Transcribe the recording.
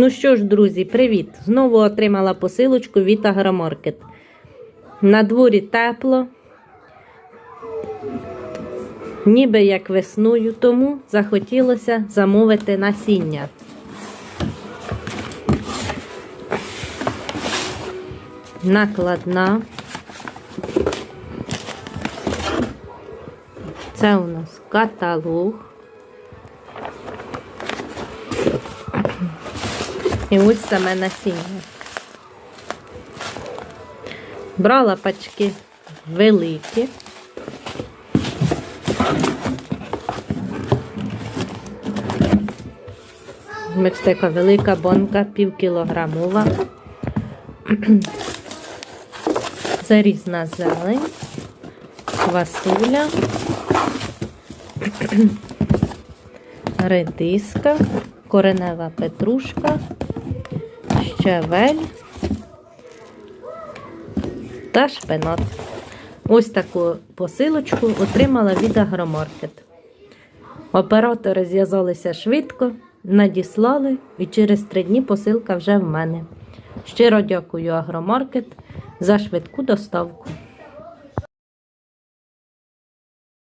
Ну що ж, друзі, привіт! Знову отримала посилочку від Агромаркет. На дворі тепло, ніби як весною, тому захотілося замовити насіння. Накладна. Це у нас каталог. І ось саме насіння. Брала пачки великі. Ось така велика бонка, півкілограмова. Це різна зелень, квасуля, редиска, коренева петрушка, щавель та шпинат. Ось таку посилочку отримала від Агромаркет. Оператори зв'язалися швидко, надіслали, і через три дні посилка вже в мене. Щиро дякую Агромаркет за швидку доставку.